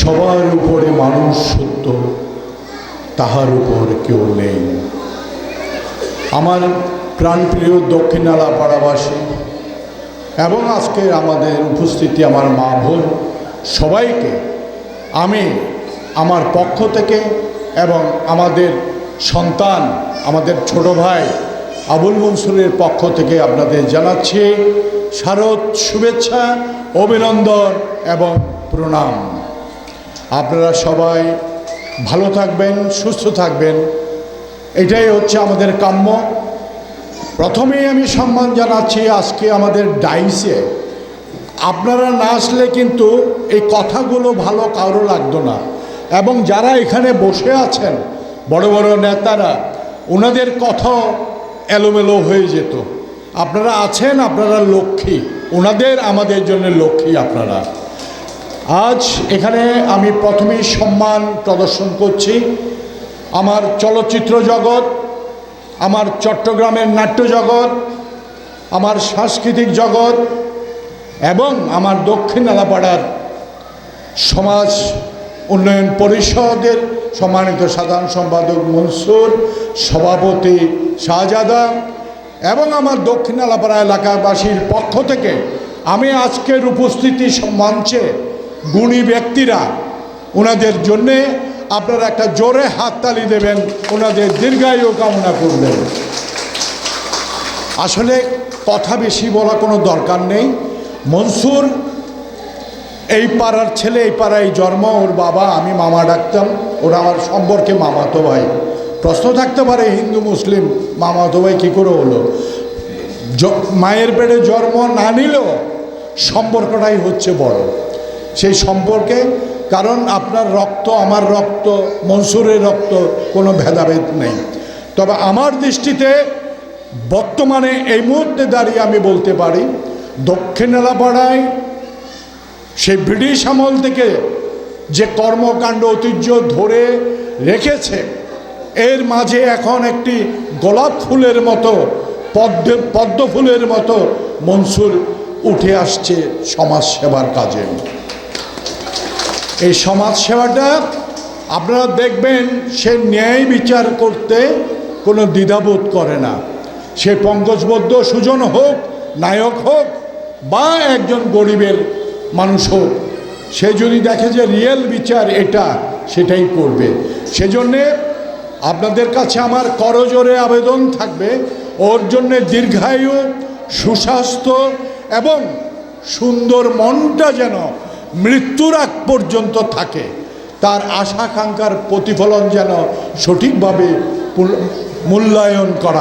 সবার উপরে মানুষ সত্য, তাহার উপর কেউ নেই। আমার প্রাণপ্রিয় দক্ষিণালা পাড়াবাসী এবং আজকে আমাদের উপস্থিতি আমার মা বোন, সবাইকে আমি আমার পক্ষ থেকে এবং আমাদের সন্তান, আমাদের ছোট ভাই আবুল মনসুরের পক্ষ থেকে আপনাদের জানাচ্ছি শারদ শুভেচ্ছা, অভিনন্দন এবং প্রণাম। আপনারা সবাই ভালো থাকবেন, সুস্থ থাকবেন। এটাই হচ্ছে আমাদের কাম্য। প্রথমেই আমি সম্মান জানাচ্ছি আজকে আমাদের ডাইসে। আপনারা না আসলে কিন্তু এই কথাগুলো ভালো কারও লাগতো না। এবং যারা এখানে বসে আছেন, বড় বড় নেতারা, ওনাদের কথা এলোমেলো হয়ে যেত। আপনারা আছেন, আপনারা লক্ষ্মী। ওনাদের আমাদের জন্য লক্ষ্মী আপনারা। আজ এখানে আমি প্রথমেই সম্মান প্রদর্শন করছি। আমার চলচ্চিত্র জগৎ, আমার চট্টগ্রামের নাট্য জগৎ, আমার সাংস্কৃতিক জগৎ এবং আমার দক্ষিণ এলাপাড়ার সমাজ উন্নয়ন পরিষদের সম্মানিত সাধারণ সম্পাদক মনসুর, সভাপতি শাহজাদা এবং আমার দক্ষিণ এলাপাড়া এলাকাবাসীর পক্ষ থেকে আমি আজকের উপস্থিতি মঞ্চে গুণী ব্যক্তিরা, ওনাদের জন্যে আপনারা একটা জোরে হাততালি দেবেন, ওনাদের দীর্ঘায়ু কামনা করবেন। আসলে কথা বেশি বলা কোনো দরকার নেই। মনসুর, এই পাড়ার ছেলে, এই পাড়ায় জন্ম, ওর বাবা, আমি মামা ডাকতাম, ওরা আমার সম্পর্কে মামাতো ভাই। প্রশ্ন থাকতে পারে, হিন্দু, মুসলিম, মামাতো ভাই কী করে হলো? মায়ের পেটে জন্ম না নিলেও সম্পর্কটাই হচ্ছে বড়। সেই সম্পর্কে, কারণ আপনার রক্ত, আমার রক্ত, মনসুরের রক্ত, কোনো ভেদাভেদ নেই। তবে আমার দৃষ্টিতে বর্তমানে এই মুহূর্তে দাঁড়িয়ে আমি বলতে পারি, দক্ষিণ এলাপাড়ায় সেই ব্রিটিশ আমল থেকে যে কর্মকাণ্ড, ঐতিহ্য ধরে রেখেছে, এর মাঝে এখন একটি গোলাপ ফুলের মতো, পদ্ম পদ্ম ফুলের মতো মনসুর উঠে আসছে সমাজ সেবার কাজে। এই সমাজ সেবাটা আপনারা দেখবেন সে ন্যায় বিচার করতে কোনো দ্বিধাবোধ করে না। সে পঙ্কজবদ্ধ সুজন হোক, নায়ক হোক, বা একজন গরিবের মানুষ হোক, সে যদি দেখে যে রিয়েল বিচার এটা, সেটাই করবে। সেজন্যে আপনাদের কাছে আমার করজোরে আবেদন থাকবে, ওর জন্যে দীর্ঘায়ু, সুস্বাস্থ্য এবং সুন্দর মনটা যেন মৃত্যুর আগ পর্যন্ত থাকে। তার আশাকাঙ্ক্ষার প্রতিফলন যেন সঠিকভাবে মূল্যায়ন করা